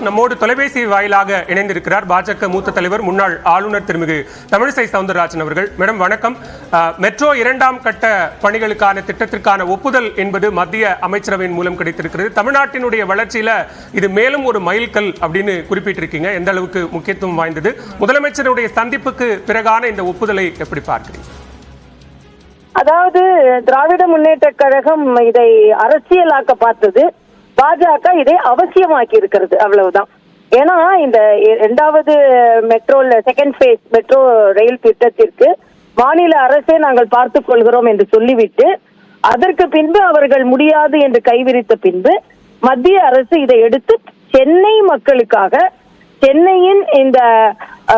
பிரகாஷ் நம்மோடு தொலைபேசி வாயிலாக இணைந்திருக்கிறார். பாஜக மூத்த தலைவர் முன்னாள் ஆளுநர் திருமிகு தமிழிசை சவுந்தரராஜன் அவர்கள். மேடம் வணக்கம். மெட்ரோ இரண்டாம் கட்ட பணிகளுக்கான திட்டத்திற்கான ஒப்புதல் என்பது மத்திய அமைச்சரவையின் மூலம் கிடைத்திருக்கிறது. தமிழ்நாட்டினுடைய வளர்ச்சியில இது மேலும் ஒரு மைல்கல் அப்படின்னு குறிப்பிட்டிருக்கீங்க. எந்த அளவுக்கு முக்கியத்துவம் வாய்ந்தது? முதலமைச்சருடைய சந்திப்புக்கு பிறகான இந்த ஒப்புதலை எப்படி பார்க்கிறீங்க? அதாவது திராவிட முன்னேற்ற கழகம் இதை அரசியலாக்க பார்த்தது. பாஜக இதை அவசியமாக்கி இருக்கிறது அவ்வளவுதான். ஏன்னா இந்த இரண்டாவது மெட்ரோல செகண்ட் ஃபேஸ் மெட்ரோ ரயில் திட்டத்திற்கு மாநில அரசே நாங்கள் பார்த்துக் கொள்கிறோம் என்று சொல்லிவிட்டு அதற்கு பின்பு அவர்கள் முடியாது என்று கைவிரித்த பின்பு மத்திய அரசு இதை எடுத்து சென்னை மக்களுக்காக சென்னையின் இந்த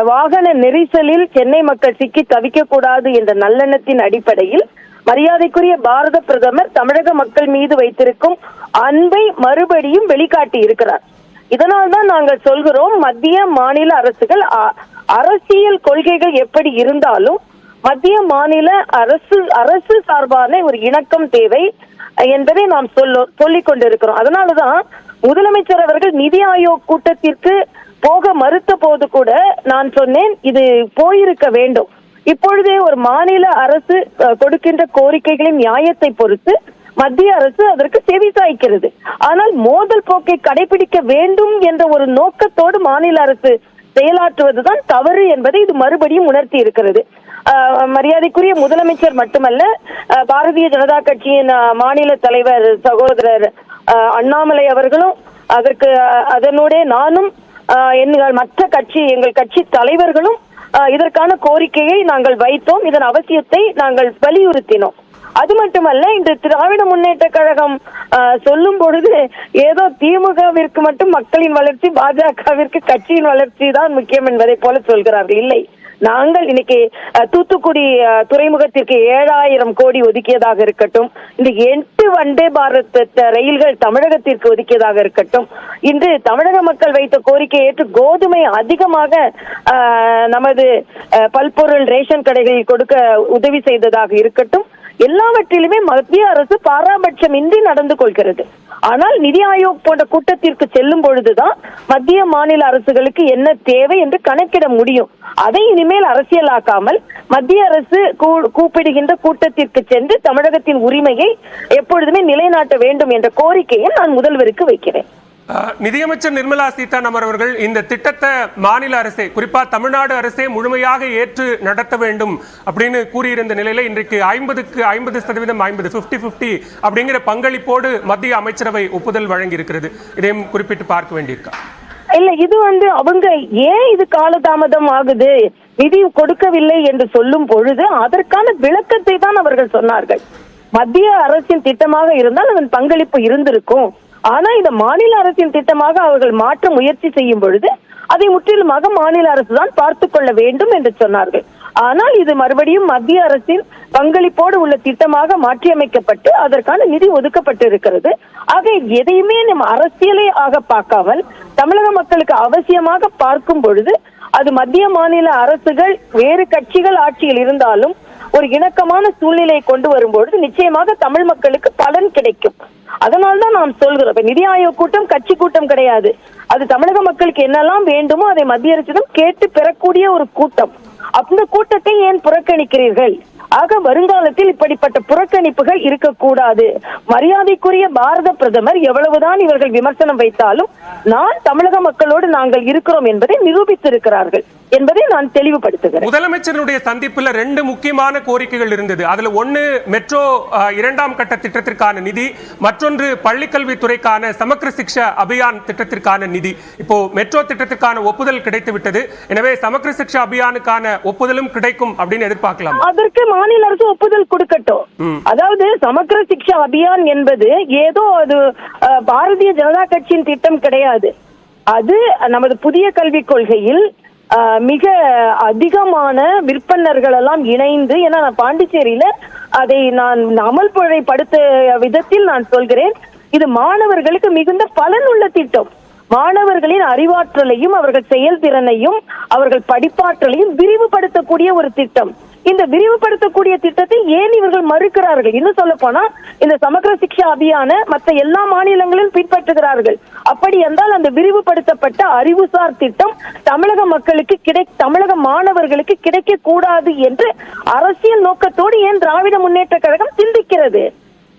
வாகன நெரிசலில் சென்னை மக்கள் சிக்கி தவிக்க கூடாது என்ற நல்லெண்ணத்தின் அடிப்படையில் மரியாதைக்குரிய பாரத பிரதமர் தமிழக மக்கள் மீது வைத்திருக்கும் அன்பை மறுபடியும் வெளிக்காட்டி இருக்கிறார். இதனால் தான் நாங்கள் சொல்கிறோம் மத்திய மாநில அரசுகள் அ- அரசியல் கொள்கைகள் எப்படி இருந்தாலும் மத்திய மாநில அரசு அரசு சார்பான ஒரு இணக்கம் தேவை என்பதை நாம் சொல்ல சொல்லிக் கொண்டிருக்கிறோம். அதனாலதான் முதலமைச்சர் அவர்கள் நிதி ஆயோக் கூட்டத்திற்கு போக மறுத்த போது கூட நான் சொன்னேன் இது போயிருக்க வேண்டும். இப்பொழுதே ஒரு மாநில அரசு கொடுக்கின்ற கோரிக்கைகளின் நியாயத்தை பொறுத்து மத்திய அரசு அதற்கு செவி சாய்க்கிறது. ஆனால் மோதல் போக்கை கடைபிடிக்க வேண்டும் என்ற ஒரு நோக்கத்தோடு மாநில அரசு செயலாற்றுவதுதான் தவறு என்பதை இது மறுபடியும் உணர்த்தி இருக்கிறது. மரியாதைக்குரிய முதலமைச்சர் மட்டுமல்ல பாரதிய ஜனதா கட்சியின் மாநில தலைவர் சகோதரர் அண்ணாமலை அவர்களும் அதற்கு அதனுடைய நானும் எங்கள் மற்ற கட்சி எங்கள் கட்சி தலைவர்களும் இதற்கான கோரிக்கையை நாங்கள் வைத்தோம். இதன் அவசியத்தை நாங்கள் வலியுறுத்தினோம். அது மட்டுமல்ல இன்று திராவிட முன்னேற்ற கழகம் ஆஹ், சொல்லும் பொழுது ஏதோ திமுகவிற்கு மட்டும் மக்களின் வளர்ச்சி பாஜகவிற்கு கட்சியின் வளர்ச்சி தான் முக்கியம் என்பதை போல சொல்கிறார்கள். இல்லை. நாங்கள் இன்னைக்கு தூத்துக்குடி துறைமுகத்திற்கு ஏழாயிரம் கோடி ஒதுக்கியதாக இருக்கட்டும் இந்த எட்டு வந்தே பாரத் ரயில்கள் தமிழகத்திற்கு ஒதுக்கியதாக இருக்கட்டும் இன்று தமிழக மக்கள் வைத்த கோரிக்கை ஏற்று கோதுமை அதிகமாக நமது பல்பொருள் ரேஷன் கடைகளில் கொடுக்க உதவி செய்ததாக இருக்கட்டும் எல்லாவற்றிலுமே மத்திய அரசு பாராபட்சம் இன்றி நடந்து கொள்கிறது. ஆனால் நிதி ஆயோக் போன்ற கூட்டத்திற்கு செல்லும் பொழுதுதான் மத்திய மாநில அரசுகளுக்கு என்ன தேவை என்று கணக்கிட முடியும். அதை இனிமேல் அரசியலாக்காமல் மத்திய அரசு கூப்பிடுகின்ற கூட்டத்திற்கு சென்று தமிழகத்தின் உரிமையை எப்பொழுதுமே நிலைநாட்ட வேண்டும் என்ற கோரிக்கையை நான் முதல்வருக்கு வைக்கிறேன். நிதியமைச்சர் நிர்மலா சீதாராமன் அவர்கள் இந்த திட்டத்தை மாநில அரசே குறிப்பா தமிழ்நாடு அரசே முழுமையாக ஏற்று நடத்த வேண்டும் அப்படின்னு கூறியிருந்த நிலையில இன்றைக்கு ஐம்பதுக்கு ஐம்பது சதவீதம் ஐம்பது 50 50 அப்படிங்கிற பங்களிப்போடு மத்திய அமைச்சரவை ஒப்புதல் வழங்கி இருக்கிறது இதையும் குறிப்பிட்டு பார்க்க வேண்டியிருக்கா? இல்ல இது வந்து அவங்க ஏன் இது காலதாமதம் ஆகுது? நிதி கொடுக்கவில்லை என்று சொல்லும் பொழுது அதற்கான விளக்கத்தை தான் அவர்கள் சொன்னார்கள். மத்திய அரசின் திட்டமாக இருந்தால் அதன் பங்களிப்பு இருந்திருக்கும். ஆனா இந்த மாநில அரசின் திட்டமாக அவர்கள் மாற்ற முயற்சி செய்யும் பொழுது அதை முற்றிலுமாக மாநில அரசு தான் பார்த்து கொள்ள வேண்டும் என்று சொன்னார்கள். ஆனால் இது மறுபடியும் மத்திய அரசின் பங்களிப்போடு உள்ள திட்டமாக மாற்றியமைக்கப்பட்டு அதற்கான நிதி ஒதுக்கப்பட்டு இருக்கிறது ஆக எதையுமே நம்ம அரசியலை ஆக பார்க்காமல் தமிழக மக்களுக்கு அவசியமாக பார்க்கும் பொழுது அது மத்திய மாநில அரசுகள் வேறு கட்சிகள் ஆட்சியில் இருந்தாலும் ஒரு இணக்கமான சூழ்நிலையை கொண்டு வரும்பொழுது நிச்சயமாக தமிழ் மக்களுக்கு பலன் கிடைக்கும். அதனால்தான் நாம் சொல்கிறோம். இப்ப நிதி ஆயோக் கூட்டம் கட்சி கூட்டம் கிடையாது. அது தமிழக மக்களுக்கு என்னெல்லாம் வேண்டுமோ அதை மத்திய அரசிடம் கேட்டு பெறக்கூடிய ஒரு கூட்டம். அந்த கூட்டத்தை ஏன் புறக்கணிக்கிறீர்கள்? ஆக வருங்காலத்தில் இப்படிப்பட்ட புறக்கணிப்புகள் இருக்கக்கூடாது. மரியாதைக்குரிய பாரத பிரதமர் எவ்வளவுதான் இவர்கள் விமர்சனம் வைத்தாலும் நான் தமிழக மக்களோடு நாங்கள் இருக்கிறோம் என்பதை நிரூபித்திருக்கிறார்கள். என்பதை நான் தெளிவுபடுத்துகிறேன். முதலமைச்சருடைய சந்திப்புல ரெண்டு முக்கியமான கோரிக்கைகள் இருந்தது. அதுல ஒண்ணு மெட்ரோ இரண்டாம் கட்ட திட்டத்திற்கான நிதி மற்றொன்று பள்ளிக்கல்வித்துறைக்கான சமக்கர சிக்ஷா அபியான் திட்டத்திற்கான நிதி. இப்போ மெட்ரோ திட்டத்திற்கான ஒப்புதல் கிடைத்து விட்டது எனவே சமக்கர சிக்ஷா அபியானுக்கான ஒப்புதலும் கிடைக்கும் அப்படின்னு எதிர்பார்க்கலாம். அதற்கு மாநில அரசு ஒப்புதல் கொடுக்கட்டும். அதாவது சமக்கர சிக்ஷா அபியான் என்பது ஏதோ அது பாரதிய ஜனதா கட்சியின் திட்டம் கிடையாது. அது நமது புதிய கல்விக் கொள்கையில் மிக அதிகமான விற்பனர்கள் எல்லாம் இணைந்து ஏன்னா நான் பாண்டிச்சேரியில அதை நான் அமல்புழைப்படுத்த விதத்தில் நான் சொல்கிறேன். இது மாணவர்களுக்கு மிகுந்த பலனுள்ள திட்டம். மாணவர்களின் அறிவாற்றலையும் அவர்கள் செயல்திறனையும் அவர்கள் படிப்பாற்றலையும் விரிவுபடுத்தக்கூடிய ஒரு திட்டம். இந்த விரிவுபடுத்தக்கூடிய திட்டத்தை ஏன் இவர்கள் மறுக்கிறார்கள்? இன்னும் சொல்ல போனா இந்த சமகர சிக்ஷா அபியான மற்ற எல்லா மாநிலங்களிலும் பின்பற்றுகிறார்கள். அப்படி என்றால் அந்த விரிவுபடுத்தப்பட்ட அறிவுசார் திட்டம் தமிழக மக்களுக்கு கிடை தமிழக மாணவர்களுக்கு கிடைக்க கூடாது என்று அரசியல் நோக்கத்தோடு ஏன் திராவிட முன்னேற்ற கழகம் சிந்திக்கிறது?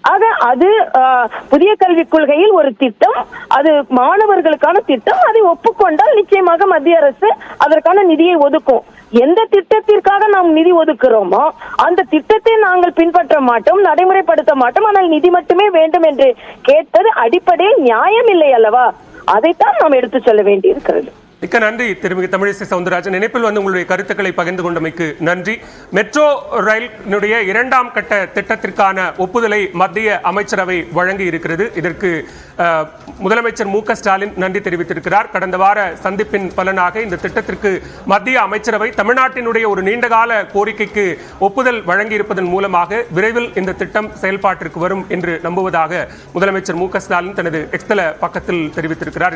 ஆக அது ஆஹ், புதிய கல்விக் கொள்கையில் ஒரு திட்டம் அது மாணவர்களுக்கான திட்டம் அதை ஒப்புக்கொண்டால் நிச்சயமாக மத்திய அரசு அதற்கான நிதியை ஒதுக்கும். எந்த திட்டத்திற்காக நாம் நிதி ஒதுக்குறோமோ அந்த திட்டத்தை நாங்கள் பின்பற்ற மாட்டோம் நடைமுறைப்படுத்த மாட்டோம் ஆனால் நிதி மட்டுமே வேண்டும் என்று கேட்டது அடிப்படையில் நியாயம் இல்லை அல்லவா? அதைத்தான் நாம் எடுத்து சொல்ல வேண்டி இருக்கிறது மிக்க நன்றி திருமிகு தமிழிசை சவுந்தரராஜன். இணைப்பில் வந்து உங்களுடைய கருத்துக்களை பகிர்ந்து கொண்டமைக்கு நன்றி. மெட்ரோ ரயிலினுடைய இரண்டாம் கட்ட திட்டத்திற்கான ஒப்புதலை மத்திய அமைச்சரவை வழங்கி இருக்கிறது. இதற்கு முதலமைச்சர் மு ஸ்டாலின் நன்றி தெரிவித்திருக்கிறார். கடந்த வார சந்திப்பின் பலனாக இந்த திட்டத்திற்கு மத்திய அமைச்சரவை தமிழ்நாட்டினுடைய ஒரு நீண்டகால கோரிக்கைக்கு ஒப்புதல் வழங்கியிருப்பதன் மூலமாக விரைவில் இந்த திட்டம் செயல்பாட்டிற்கு வரும் என்று நம்புவதாக முதலமைச்சர் மு ஸ்டாலின் தனது எக்ஸ்தல பக்கத்தில் தெரிவித்திருக்கிறார்.